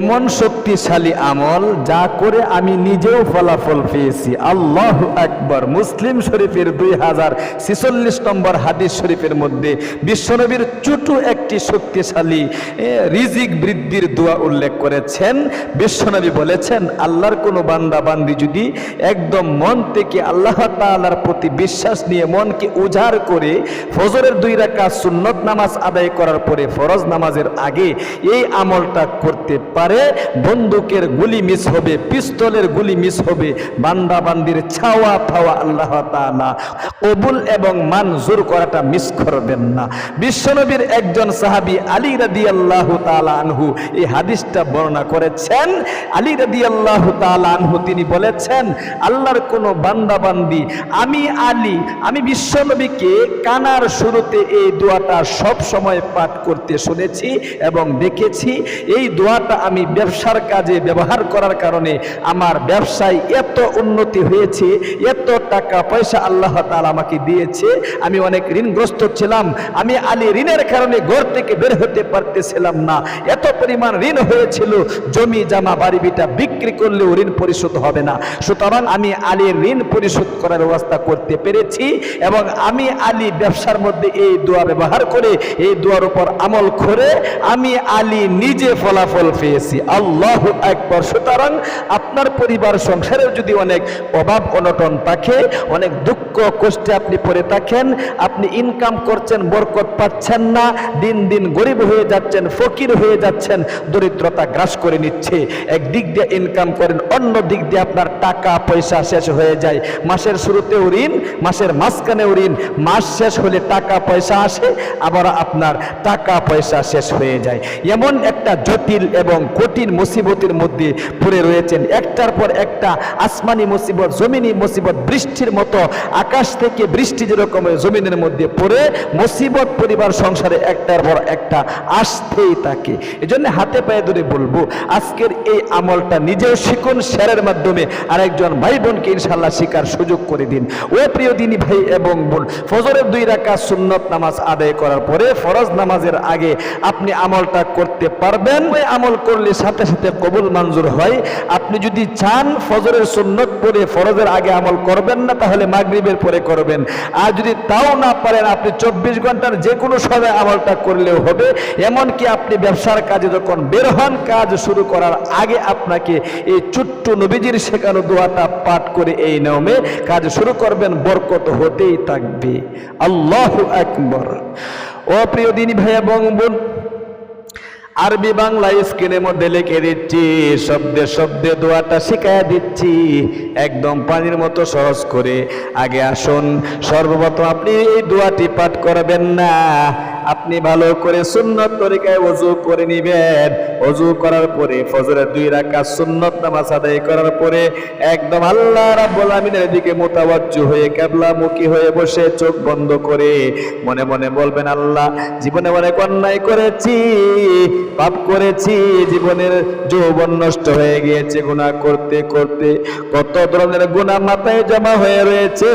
এমন শক্তিশালী আমল যা করে আমি নিজেও ফলাফল পেয়েছি। আল্লাহ আকবর। মুসলিম শরীফের দুই হাজার ছিচল্লিশ নম্বর হাদিস শরীফের মধ্যে বিশ্বনবীর ছোটো একটি শক্তিশালী রিজিক বৃদ্ধির দোয়া উল্লেখ করেছেন। বিশ্বনবী বলেছেন, আল্লাহর কোনো বান্দা বান্দি যদি একদম মন থেকে আল্লাহ তাআলার প্রতি বিশ্বাস নিয়ে মনকে উজাড় করে ফজরের দুই রাকা সুন্নত নামাজ আদায় করার পরে ফরজ নামাজের আগে এই আমলটা করতে পারে, বন্দুকের গুলি মিস হবে, পিস্তলের গুলি মিস হবে বান্দা বান্দির ছাওয়া ফাওয়া আল্লাহ তাআলা কবুল এবং মঞ্জুর করাটা মিস করবেন না। বিশ্বনবীর একজন সাহাবী আলী রাদিয়াল্লাহু তাআলা আনহু এই হাদিসটা বর্ণনা করেছেন। আলী রাদিয়াল্লাহু তাআলা আনহু তিনি বলেছেন, আল্লাহর কোনো বান্দা বান্দি আমি আলী, আমি বিশ্বনবীকে কানার শুরুতে এই দোয়াটা সব সময় পাঠ করতে শুনেছি এবং দেখেছি। এই দোয়াটা আমি ব্যবসার কাজে ব্যবহার করার কারণে আমার ব্যবসায় এত উন্নতি হয়েছে, এত টাকা পয়সা আল্লাহ তাআলা আমাকে দিয়েছে, আমি অনেক ঋণগ্রস্ত ছিলাম, আমি আলী ঋণের কারণে ঘর থেকে বের হতে পারতেছিলাম না। এত পরিমাণ ঋণ হয়েছিল, জমি, জামা, বাড়ি, বিটা বিক্রি করলেও ঋণ পরিশোধ হবে না। সুতরাং আমি আলীর ঋণ পরিশোধ করার ব্যবস্থা করতে পেরেছি এবং আমি আলী ব্যবসার মধ্যে এই দোয়া ব্যবহার করে, এই দোয়ার উপর আমল করে আমি আলী নিজে ফলাফল পেয়েছি। আল্লাহ একবার সুতরাং আপনার পরিবার সংসারেও যদি অনেক অভাব, অনটন থাকে, অনেক দুঃখ, কষ্টে আপনি পড়ে থাকেন, আপনি ইনকাম করছেন, বরকত পাচ্ছেন না, দিন দিন গরিব হয়ে যাচ্ছেন, ফকির হয়ে যাচ্ছেন, দরিদ্রতা গ্রাস করে নিচ্ছে। এক দিক দিয়ে ইনকাম করেন, অন্য দিক দিয়ে আপনার টাকা, পয়সা শেষ হয়ে যায়। মাসের শুরুতেও ঋণ, মাসের মাঝখানেও ঋণ। মাস শেষ হলে টাকা, পয়সা আসে, আবার আপনার টাকা, পয়সা শেষ হয়ে যায়। এমন একটা জটিল এবং কঠিন মুসিবতের মধ্যে পড়ে রয়েছেন। একটার পর একটা আসমানি মুসিবত, জমিনি মুসিবত, বৃষ্টির মতো আকাশ থেকে বৃষ্টি যেরকম জমিনের মধ্যে পড়ে, মুসিবত পরিবার সংসারে একটার পর একটা আসতেই থাকে। এই জন্য হাতে পায়ে ধরে বলব, আজকের এই আমলটা নিজেও শিখুন, শেয়ারের মাধ্যমে আরেকজন ভাই বোনকে ইনশাল্লাহ শিকার সুযোগ করে দিন। ও প্রিয় দিনী ভাই এবং বোন, ফজরের দুই রাখা সুন্নত নামাজ আদায় করার পরে ফরজ নামাজের আগে আপনি আমলটা করতে পারবেন। ওই আমল করলে সাথে সাথে কবুল মঞ্জুর হয়। আপনি যদি চান ফজরের সুন্নত পরে ফরজের আগে আমল করবেন না, তাহলে মাগরিবের পরে করবেন। আর যদি তাও না পারেন, আপনি চব্বিশ ঘণ্টার যে কোনো সময় আমলটা করলেও হবে। এমনকি আপনি ব্যবসার কাজে যখন বের হন, কাজ শুরু করার আগে আপনাকে এই ছোট্ট নবীজির শেখানো দোয়াটা পাঠ করে এই নিয়মে কাজ শুরু করবেন, বরকত হতেই থাকবে। আল্লাহ আকবর। অপ্রিয় দিনী ভাই এবং বোন আরবি বাংলা স্ক্রিনের মধ্যে লিখে দিচ্ছি, শব্দে শব্দে দোয়াটা শিখাই দিচ্ছি। একদম পানির মতো সহজ করে। আগে আসুন, সর্বপ্রথম আপনি এই দোয়াটি পাঠ করবেন না। আপনি ভালো করে সুন্নত তরিকায় অজু করে নিবেন। অজু করার পরে ফজরের দুই রাকাত সুন্নত নামাজ আদায় করার পরে একদম আল্লাহ রাব্বুল আমিনের দিকে মোতাবাজ্জু হয়ে কেবলামুখী হয়ে বসে চোখ বন্ধ করে মনে মনে বলবেন, আল্লাহ, জীবনে অনেক অন্যায় করেছি, পাপ করেছি, জীবনের যৌবন নষ্ট হয়ে গিয়েছে, গুনাহ করতে করতে কত ধরনের গুনাহ মাথায় জমা হয়ে রয়েছে।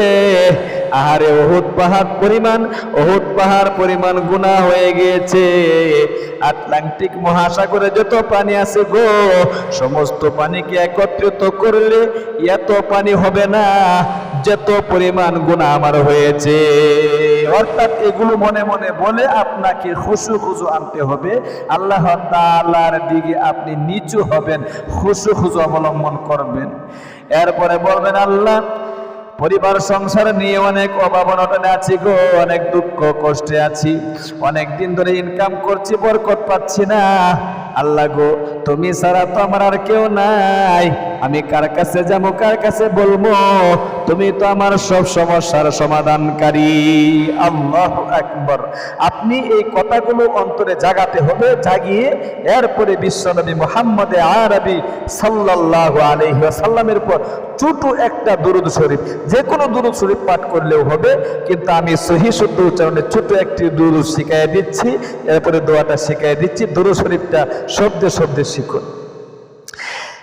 আহারে ওহুদ পাহাড় পরিমাণ ওহুদ পাহাড় পরিমাণ গুনাহ হয়ে গিয়েছে। আটলান্টিক মহাসাগরে যত পানি আছে গো, সমস্ত পানিকে একত্রিত করলে এত পানি হবে না, যত পরিমাণ গুনাহ আমার হয়েছে। অর্থাৎ এগুলো মনে মনে বলে আপনাকে খুশু খুশু আনতে হবে। আল্লাহ তাআলার দিকে আপনি নিচু হবেন, খুশু খুশু অবলম্বন করবেন। এরপরে বলবেন, আল্লাহ পরিবার, সংসার নিয়ে অনেক অভাব, অনটনে আছি গো, অনেক দুঃখ, কষ্টে আছি। অনেক দিন ধরে ইনকাম করছি, বরকত পাচ্ছি না। আল্লাহ গো, তুমি ছাড়া তো আমার আর কেউ নাই। আমি কার কাছে যাব, কার কাছে বলব? তুমি তো আমার সব সমস্যার সমাধানকারী। আল্লাহ আকবর। আপনি এই কথাগুলো অন্তরে জাগাতে হবে, জাগিয়ে এরপরে বিশ্বনবী মোহাম্মদে আরবি সাল্লাল্লাহু আলাইহি ওয়াসাল্লামের উপর ছোট একটা দুরুদ শরীফ যে কোনো দুরুদ শরীফ পাঠ করলেও হবে, কিন্তু আমি সহি শুদ্ধ উচ্চারণে ছোট একটি দুরুদ শিখাই দিচ্ছি, এরপরে দোয়াটা শিখাই দিচ্ছি, দুরুদ শরীফটা শব্দে শব্দে শিখুন।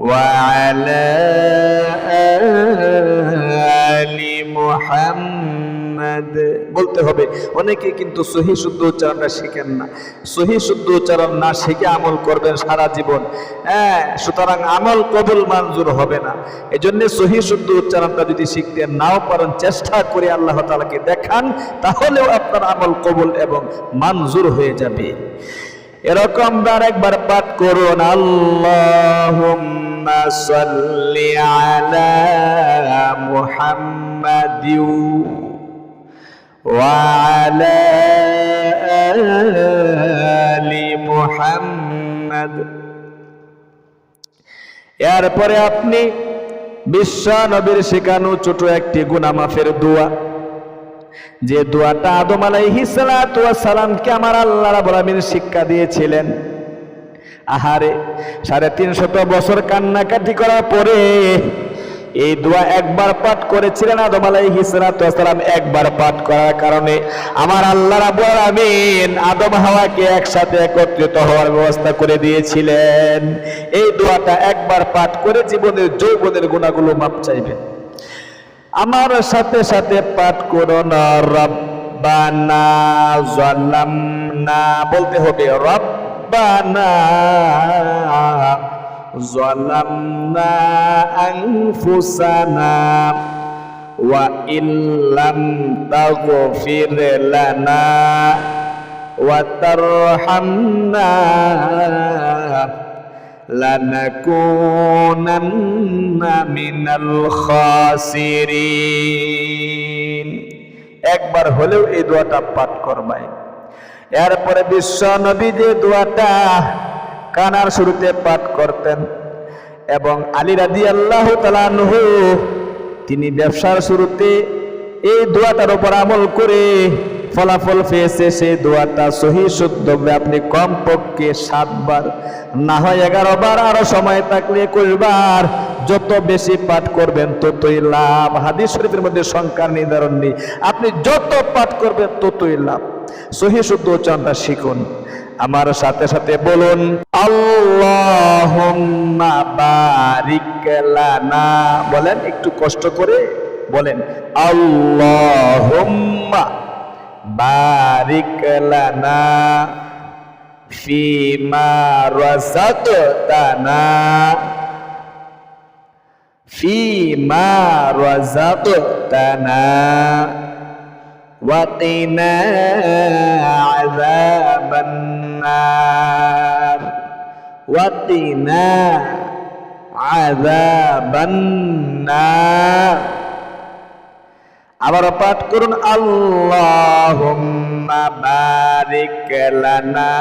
وعلى آل محمد বলতে হবে অনেকে কিন্তু সহি শুদ্ধ উচ্চারণটা শিখেন না সহি শুদ্ধ উচ্চারণ না শিখে আমল করবেন সারা জীবন হ্যাঁ সুতরাং আমল কবুল মঞ্জুর হবে না এজন্য সহি শুদ্ধ উচ্চারণটা যদি শিখতে নাও পারেন চেষ্টা করে আল্লাহ তাআলাকে দেখান তাহলেও আপনার আমল কবুল এবং মঞ্জুর হয়ে যাবে এরকম বার একবার পাঠ করুন। আল্লাহুম্মা সাল্লি আলা মুহাম্মাদিউ ওয়া আলা আলি মুহাম্মাদ। এরপরে আপনি বিশ্ব নবীর শেখানো ছোট একটি গুনামাফের দোয়া। যে দোয়াটা আদম আলাইহিস সালাতু ওয়াস আমার আল্লাহ রাব্বুল আলামিন শিক্ষা দিয়েছিলেন। আহারে, সাড়ে তিনশত বছর কান্নাকাটি করার পরে এই দোয়া একবার পাঠ করেছিলেন আদম আলাইহিস সালাতু সালাম একবার পাঠ করার কারণে আমার আল্লাহ রাব্বুল আলামিন আদম হাওয়াকে একসাথে একত্রিত হওয়ার ব্যবস্থা করে দিয়েছিলেন। এই দোয়াটা একবার পাঠ করে জীবনের যৌবনের গুণাগুলো মাপ চাইবেন। আমার সাথে সাথে পাঠ করো না, রব্বানা জালামনা। বলতে হবে, রব্বানা জালামনা আনফুসানা ওয়া ইল্লাম তাগফির লানা ওয়া لنكونن من الخاسرين একবার হলেও এই দোয়াটা পাঠ করবাই এরপরে বিশ্ব নবী যে দোয়াটা কানার শুরুতে পাঠ করতেন এবং আলী রাদি আল্লাহ তালানহু তিনি ব্যবসার শুরুতে এই দোয়াটার উপর আমল করে ফলাফল পেয়েছে সেই দোয়াটা। সহি শুদ্ধ আপনি কম পক্ষে সাতবার, না হয় এগারো বার আরও সময় থাকলে একুশ যত বেশি পাঠ করবেন, ততই লাভ। হাদিস শরীফের মধ্যে সংখ্যার নির্ধারণ নেই। আপনি যত পাঠ করবেন, ততই লাভ। সহি শুদ্ধ উচ্চারণটা শিখুন। আমার সাথে সাথে বলুন লানা। বলেন, একটু কষ্ট করে বলেন, আল্লাহুম্মা বারিক লানা ফিমা রাযাকতানা ফিমা রাযাকতানা وقنا عذاب النار وقنا عذاب النار আবার পাঠ করুন আল্লাহুম্মা বারিক লানা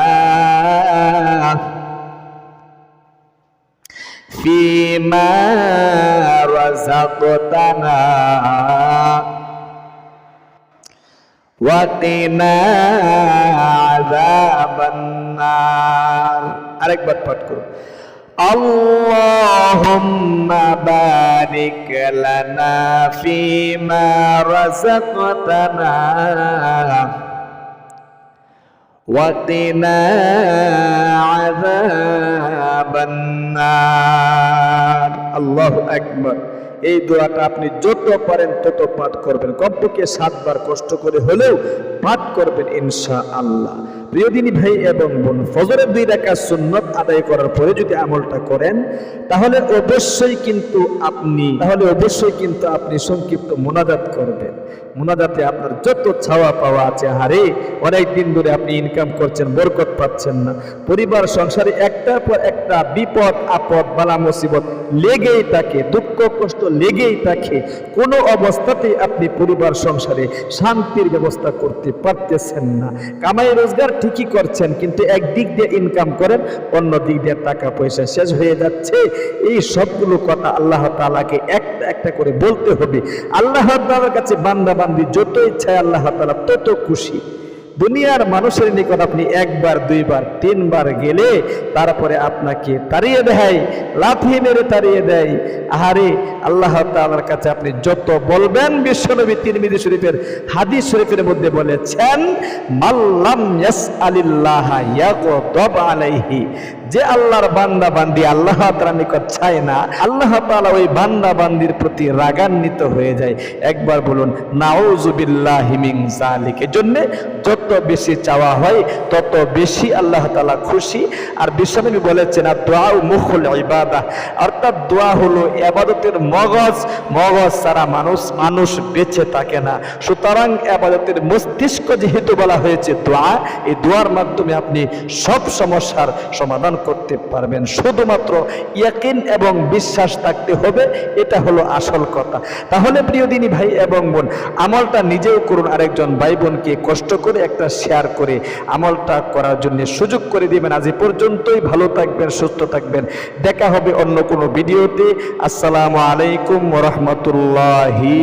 ফিমা রাযাকতানা আযাবান নার। আরেকবার পাঠ করুন اللهم بارك لنا فيما رزقتنا وقنا عذاب النار الله أكبر এই দোয়াটা আপনি যত পারেন তত পাঠ করবেন কমপক্ষে সাতবার কষ্ট করে হলেও পাঠ করবেন ইনশা আল্লাহ প্রিয়দিনী ভাই এবং বোন, ফজরের দুই রাখা সুন্নত আদায় করার পরে যদি আমলটা করেন, তাহলে অবশ্যই কিন্তু আপনি, তাহলে অবশ্যই কিন্তু আপনি সংক্ষিপ্ত মোনাজাত করবেন। মোনাজাতে আপনার যত ছাওয়া পাওয়া আছে, হারে অনেক দিন ধরে আপনি ইনকাম করছেন, বরকত পাচ্ছেন না। পরিবার, সংসারে একটার পর একটা বিপদ, আপদ, বালা মুসিবত লেগেই থাকে, দুঃখ, কষ্ট লেগেই থাকে। কোনো অবস্থাতেই আপনি পরিবার, সংসারে শান্তির ব্যবস্থা করতে পারতেছেন না। কামাই রোজগার ঠিকই করছেন, কিন্তু একদিক দিয়ে ইনকাম করেন, অন্য দিক দিয়ে টাকা পয়সা শেষ হয়ে যাচ্ছে। এই সবগুলো কথা আল্লাহ তালাকে একটা একটা করে বলতে হবে। আল্লাহ তালার কাছে বান্দা বান্দি যত ইচ্ছায় আল্লাহ তালা তত খুশি। দুনিয়ার মানুষের নিকট আপনি একবার, দুইবার, তিনবার গেলে তারপরে আপনাকে তাড়িয়ে দেয়, লাথি মেরে তাড়িয়ে দেয়। আহারে, আল্লাহ তালার কাছে আপনি যত বলবেন, বিশ্বনবী তিরমিজি শরীফের হাদিস শরীফের মধ্যে বলেছেন মাল্লাম ইয়াগদাব আলাইহি যে আল্লাহর বান্দা বান্দি আল্লাহ তাআলার নিকট চায় না, আল্লাহ তালা ওই বান্দা বান্দির প্রতি রাগান্বিত হয়ে যায়। একবার বলুন নাউজুবিল্লাহি মিন জালিক এজন্য যত বেশি চাওয়া হয়, তত বেশি আল্লাহ তালা খুশি। আর বিশ্বনবী বলেছেন আর দোয়া মুখুল ইবাদা অর্থাৎ দোয়া হলো ইবাদতের মগজ। মগজ সারা মানুষ মানুষ বেঁচে থাকে না। সুতরাং আবাদতের মস্তিষ্ক যেহেতু বলা হয়েছে দোয়া, এই দোয়ার মাধ্যমে আপনি সব সমস্যার সমাধান করতে পারবেন। শুধুমাত্র ইয়াকিন এবং বিশ্বাস থাকতে হবে, এটা হলো আসল কথা। তাহলে প্রিয় দিনী ভাই এবং বোন, আমলটা নিজেও করুন, আরেকজন ভাই বোনকে কষ্ট করে একটা শেয়ার করে আমলটা করার জন্য সুযোগ করে দিবেন। আজ পর্যন্তই, ভালো থাকবেন, সুস্থ থাকবেন। দেখা হবে অন্য কোনো ভিডিওতে। আসসালামু আলাইকুম রহমতুল্লাহি